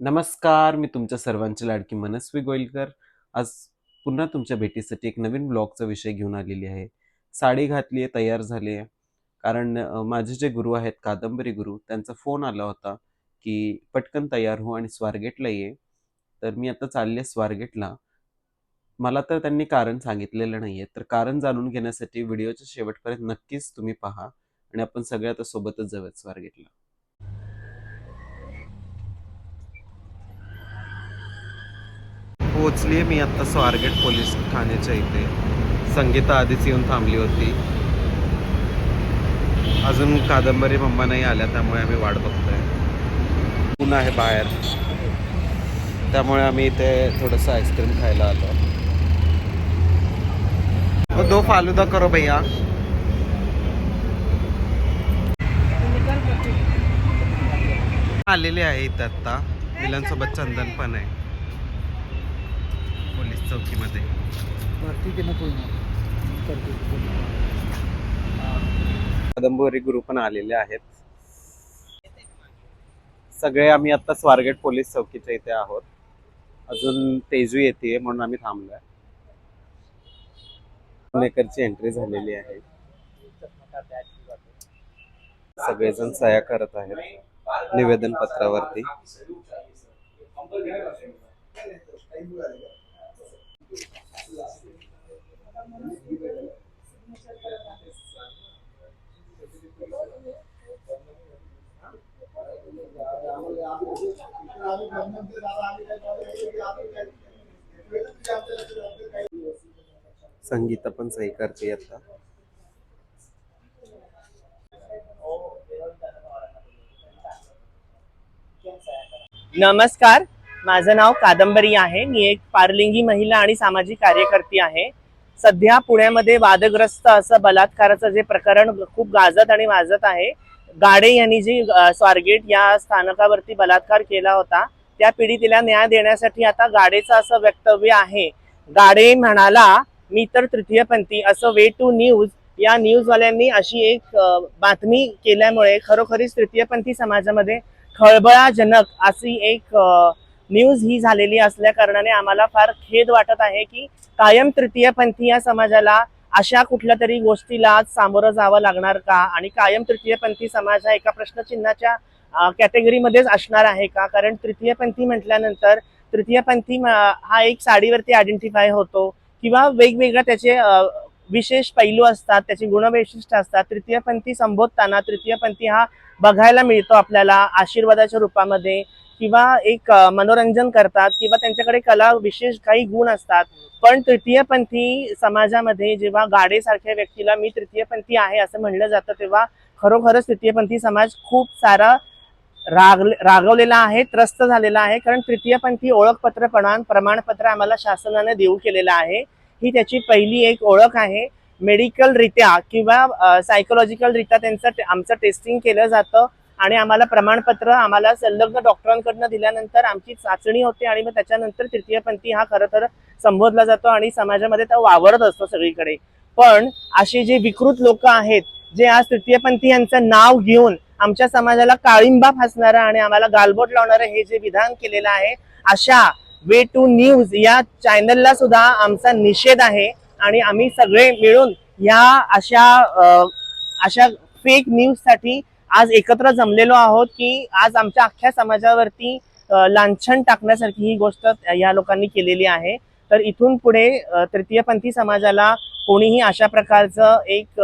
नमस्कार मी तुमच्या सर्वांची लाडकी मनस्वी गोयलकर. आज पुन्हा तुमच्या भेटीसाठी एक नवीन ब्लॉगचा विषय घेऊन आलेली आहे. साडी घातली आहे तयार झाली आहे कारण माझे जे गुरु आहेत कादंबरी गुरु त्यांचा फोन आला होता की पटकन तयार हो आणि स्वारगेटला ये. तर मी आता चालले स्वारगेटला. मला तर त्यांनी कारण सांगितलेलं नाही आहे तर कारण जाणून घेण्यासाठी व्हिडिओच्या शेवटपर्यंत नक्कीच तुम्ही पहा आणि आपण सगळ्या आता सोबतच जाऊयात स्वारगेटला. पोचली आहे मी आत्ता स्वारगेट पोलीस ठाण्याच्या इथे. संगीता आधीच येऊन थांबली होती. अजून कादंबरी मम्मा नाही आल्या त्यामुळे आम्ही वाट बघतोय. ऊन आहे बाहेर. त्यामुळे आम्ही इथे थोडंसं आईस्क्रीम खायला आलो. दो फालुदा करो भैया. आलेले आहे इथे आत्ता मुलांसोबत चंदन पण आहे. पोलीस चौकीमध्ये. कादंबरी गुरु पण आलेले आहेत. सगळे आम्ही आता स्वारगेट पोलीस चौकीच्या इथे आहोत. अजून तेजू येते म्हणून आम्ही थांबलोय. पुणेकरची एंट्री झालेली आहे. सगळेजण सह्या करत आहेत निवेदन पत्रावरती संगीता पण सही करते आता. नमस्कार. माझं नाव कादंबरी आहे. मी एक पारलिंगी महिला आणि सामाजिक कार्यकर्ती आहे. सध्या पुण्यामध्ये वादग्रस्त असं बलात्काराचं जे प्रकरण खूप गाजत आणि वाजत आहे. गाडे यांनी जी स्वारगेट या स्थानकावरती बलात्कार केला होता त्या पीडितेला न्याय देण्यासाठी आता गाडेचं असं वक्तव्य आहे. गाडे म्हणाला मी तर तृतीयपंथी. असं वे टू न्यूज या न्यूजवाल्यांनी अशी एक बातमी केल्यामुळे खरोखरीच तृतीयपंथी समाजामध्ये खळबळाजनक अशी एक न्यूज ही झालेली असल्या कारणाने आम्हाला फार खेद वाटत आहे की कायम तृतीयपंथी या समाजाला अशा कुठल्या तरी गोष्टीला सामोरं जावं लागणार का? आणि कायम तृतीयपंथी समाज हा एका प्रश्नचिन्हाच्या कॅटेगरीमध्येच असणार आहे का? कारण तृतीयपंथी म्हटल्यानंतर तृतीयपंथी हा एक साडीवरती आयडेंटिफाय होतो किंवा वेगवेगळ्या त्याचे विशेष पैलू असतात त्याची गुणवैशिष्ट्य असतात. तृतीयपंथी संबोधताना तृतीयपंथी हा बघायला मिळतो आपल्याला आशीर्वादाच्या रूपामध्ये. किंवा एक मनोरंजन करतात किंवा त्यांच्याकडे कला विशेष काही गुण असतात. पण तृतीयपंथी समाजामध्ये जेव्हा गाडेसारख्या व्यक्तीला मी तृतीयपंथी आहे असं म्हणलं जातं तेव्हा खरोखरच तृतीयपंथी समाज खूप सारा राग रागवलेला आहे त्रस्त झालेला आहे. कारण तृतीयपंथी ओळखपत्र प्रमाण प्रमाणपत्र आम्हाला शासनाने देऊ केलेलं आहे. ही त्याची पहिली एक ओळख आहे. मेडिकलरित्या किंवा सायकोलॉजिकलरित्या त्यांचं आमचं टेस्टिंग केलं जातं. आणि आम्हाला प्रमाणपत्र आम्हाला संलग्न डॉक्टरांकडनं दिल्यानंतर आमची चाचणी होते आणि मग त्याच्यानंतर तृतीयपंथी हा खरं तर संबोधला जातो आणि समाजामध्ये तो वावरत असतो सगळीकडे. पण अशी जी विकृत लोक आहेत जे आज तृतीयपंथी यांचं नाव घेऊन आमच्या समाजाला काळिंबा फासणारं आणि आम्हाला गालबोट लावणारं हे जे विधान केलेलं आहे अशा वे टू न्यूज या चॅनलला सुद्धा आमचा निषेध आहे आणि आम्ही सगळे मिळून या अशा अशा फेक न्यूजसाठी आज एकत्र जमलेलो आहोत की आज आमच्या अख्ख्या समाजावरती लांछन टाकण्यासारखी ही गोष्ट या लोकांनी केलेली आहे. तर इथून पुढे तृतीयपंथी समाजाला कोणीही अशा प्रकारचं एक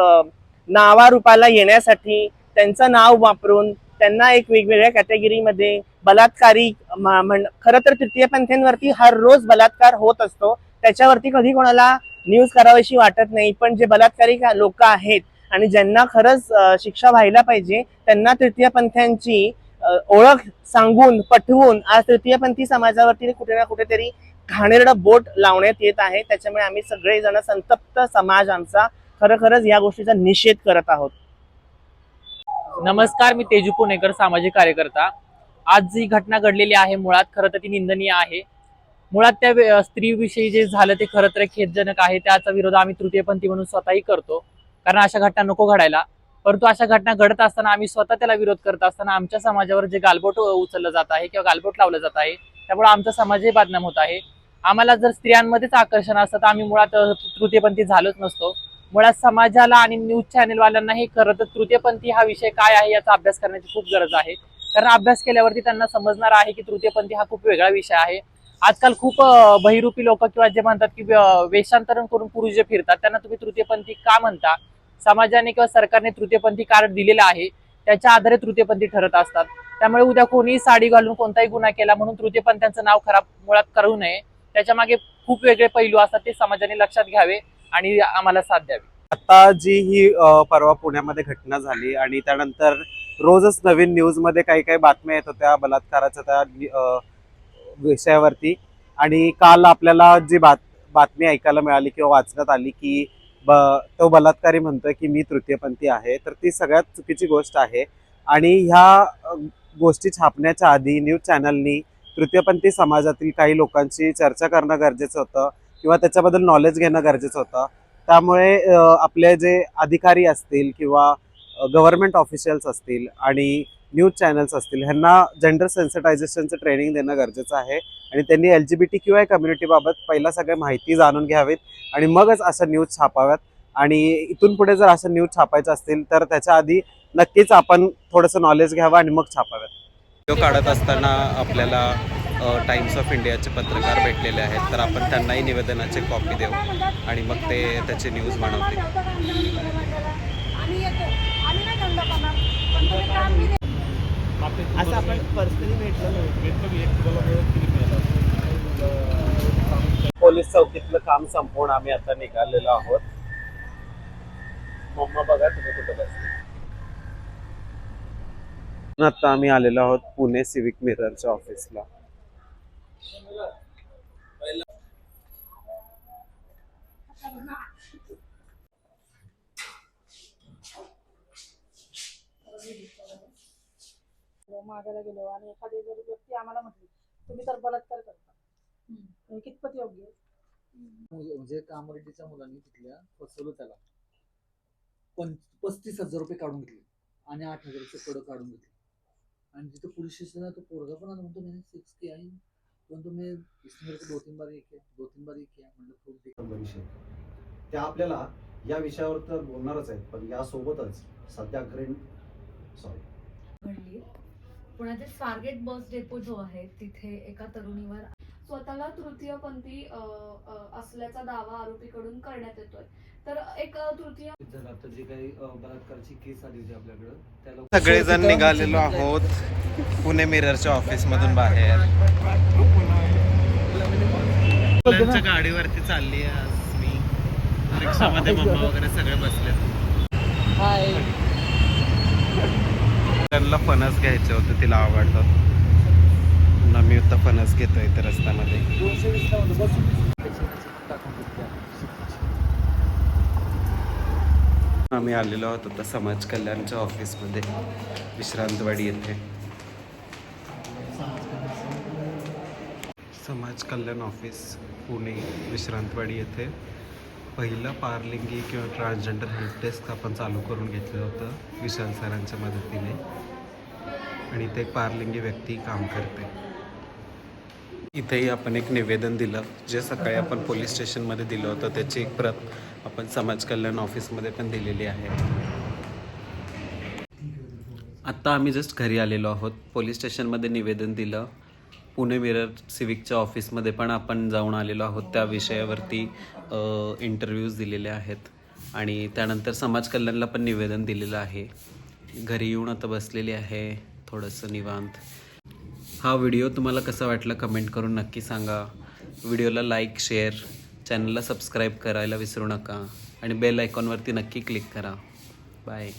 नावारूपाला येण्यासाठी त्यांचं नाव वापरून त्यांना एक वेगवेगळ्या कॅटेगरीमध्ये बलात्कारी म्हण खरं तर तृतीयपंथींवरती हर रोज बलात्कार होत असतो. त्याच्यावरती कधी कोणाला न्यूज करावीशी वाटत नाही. पण जे बलात्कारी लोक आहेत आणि ज्यांना खरंच शिक्षा व्हायला पाहिजे त्यांना तृतीयपंथ्यांची ओळख सांगून पटवून आज तृतीयपंथी समाजावरती कुठे ना कुठेतरी घाणेरडं बोट लावण्यात येत आहे. त्याच्यामुळे आम्ही सगळेजण संतप्त समाज आमचा खरोखरच या गोष्टीचा निषेध करत आहोत. नमस्कार मी तेजू पुणेकर सामाजिक कार्यकर्ता. आज जी घटना घडलेली आहे मुळात खरं तर ती निंदनीय आहे. मुळात त्या स्त्रीविषयी जे झालं ते खरं तर खेदजनक आहे. त्याचा विरोध आम्ही तृतीयपंथी म्हणून स्वतःही करतो. कारण अशा घटना नको घडायला. परंतु अशा घटना घडत असताना आम्ही स्वतः त्याला विरोध करत असताना आमच्या समाजावर जे गालबोट उचललं जात आहे किंवा गालबोट लावलं जात आहे त्यामुळे आमचा समाजही बदनाम होत आहे. आम्हाला जर स्त्रियांमध्येच आकर्षण असतं तर आम्ही मुळात तृतीयपंथी झालोच नसतो. मुळात समाजाला आणि न्यूज चॅनेलवाल्यांना हे खरं तर तृतीयपंथी हा विषय काय आहे याचा अभ्यास करण्याची खूप गरज आहे. कारण अभ्यास केल्यावरती त्यांना समजणार आहे की तृतीयपंथी हा खूप वेगळा विषय आहे. आजकाल खूप बहिरूपी लोक किंवा जे म्हणतात की वेषांतरण करून पुरुष जे फिरतात त्यांना तुम्ही तृतीयपंथी का म्हणता? समाजाने किंवा सरकारने तृतीयपंथी कार्ड दिलेलं आहे त्याच्या आधारे तृतीयपंथी ठरत असतात. त्यामुळे उद्या कोणीही साडी घालून कोणताही गुन्हा केला म्हणून तृतीयपंथ्यांचं नाव खराब मुळात करू नये. त्याच्यामागे खूप वेगळे पैलू असतात ते समाजाने लक्षात घ्यावे आणि आम्हाला साथ द्यावी. आता जी ही परवा पुण्यामध्ये घटना झाली आणि त्यानंतर रोजच नवीन न्यूजमध्ये काही काही बातम्या येत होत्या बलात्काराच्या त्या विषयावरती. आणि काल आपल्याला जी बात बातमी ऐकायला मिळाली किंवा वाचण्यात आली की ब तो बलात्कारी म्हणतोय की मी तृतीयपंथी आहे तर ती सगळ्यात चुकीची गोष्ट आहे. आणि ह्या गोष्टी छापण्याच्या आधी न्यूज चॅनलनी तृतीयपंथी समाजातील काही लोकांशी चर्चा करणं गरजेचं होतं किंवा त्याच्याबद्दल नॉलेज घेणं गरजेचं होतं. त्यामुळे आपले जे अधिकारी असतील किंवा गव्हर्नमेंट ऑफिशियल्स असतील आणि न्यूज चॅनल्स असतील ह्यांना जेंडर सेन्सिटायझेशनचं ट्रेनिंग देणं गरजेचं आहे. आणि त्यांनी L G B T Q I कम्युनिटीबाबत पहिला सगळ्या माहिती जाणून घ्यावीत आणि मगच अशा न्यूज छापाव्यात. आणि इथून पुढे जर अशा न्यूज छापायच्या असतील तर त्याच्या आधी नक्कीच आपण थोडंसं नॉलेज घ्यावं आणि मग छापाव्यात. व्हिडिओ काढत असताना आपल्याला टाइम्स ऑफ इंडियाचे पत्रकार भेटलेले आहेत तर आपण त्यांनाही निवेदनाची कॉपी देऊ आणि मग ते त्याचे न्यूज बनवते आम्ही येतो आम्ही नाही धंदा करणार पण तुम्ही काम बी असं आपण पर्सनली भेटलं पोलीस चौकीतलं काम संपवून आम्ही आता निघालेलो आहोत. मम्मा बघा तुम्ही कुठं बसले? आता आम्ही आलेलो आहोत पुणे सिविक मिररच्या ऑफिसला मागायला गेलो आणि एखादी जर व्यक्ती आम्हाला म्हटली तुम्ही तर बलात्कार करता. हे कितपत योग्य आहे? म्हणजे म्हणजे कामरेड्डीच्या मुलांनी तिथल्या फसवलं त्याला. पण पस्तीस हजार रुपये काढून घेतले. आणि आठ हजाराचे कडं काढून घेतले. आणि जिथं पोलीस स्टेशनला तो पोरगा पण आला म्हणतो मैंने सिक्स किया है पण तुम्ही इसने मेरे को दो तीन बार ये किया दो तीन बार ये किया म्हणलं खूप ठीक विषय. त्या आपल्याला या विषयावर तर बोलणारच आहेत पण यासोबतच सध्या ग्रेन सॉरी घडली पुण्यातील स्वारगेट बस डेपो जो आहे तिथे एका तरुणीवर स्वतःला तृतीयपंथी असल्याचा दावा आरोपीकडून करण्यात येतोय. तर एक तृतीय झालं आता जे काही बलात्काराची केस आली होती आपल्याकडं त्याला सगळेजण निघालेलो आहोत पुणे मिररच्या ऑफिस मधून बाहेर. मुलांच्या गाडीवरती चालली आहे आज मी. रिक्षामध्ये मम्मा वगैरे सगळे बसले त्यांना फणस घ्यायचे होते तिला आवडतात. ना मी उत्तर फणस घेतोय इथे रस्त्यामध्ये. आम्ही आलेलो आहोत आता समाज कल्याणच्या ऑफिसमध्ये विश्रांतवाडी येथे. समाज कल्याण ऑफिस पुणे विश्रांतवाडी येथे. पहिलं पारलिंगी किंवा ट्रान्सजेंडर हेल्प डेस्क आपण चालू करून घेतलं होतं विशाल सरांच्या मदतीने. आणि ते एक पारलिंगी व्यक्ती काम करते. इथेही आपण एक निवेदन दिलं. जे सकाळी आपण पोलीस स्टेशनमध्ये दिलं होतं त्याची एक प्रत आपण समाज कल्याण ऑफिसमध्ये पण दिलेली आहे. आत्ता आम्ही जस्ट घरी आलेलो आहोत. पोलीस स्टेशनमध्ये निवेदन दिलं. पुणे मिरर सिविकच्या ऑफिसमध्ये पण आपण जाऊन आलेलो आहोत. त्या विषयावरती इंटरव्ह्यूज दिलेले आहेत. आणि त्यानंतर समाज कल्याणला पण निवेदन दिलेलं आहे. घरी येऊन आता बसलेली आहे. थोडंसं निवांत. हा व्हिडिओ तुम्हाला कसा वाटला कमेंट करून नक्की सांगा. व्हिडिओला लाईक शेअर चॅनलला सबस्क्राईब करायला विसरू नका. आणि बेल आयकॉनवरती नक्की क्लिक करा. बाय.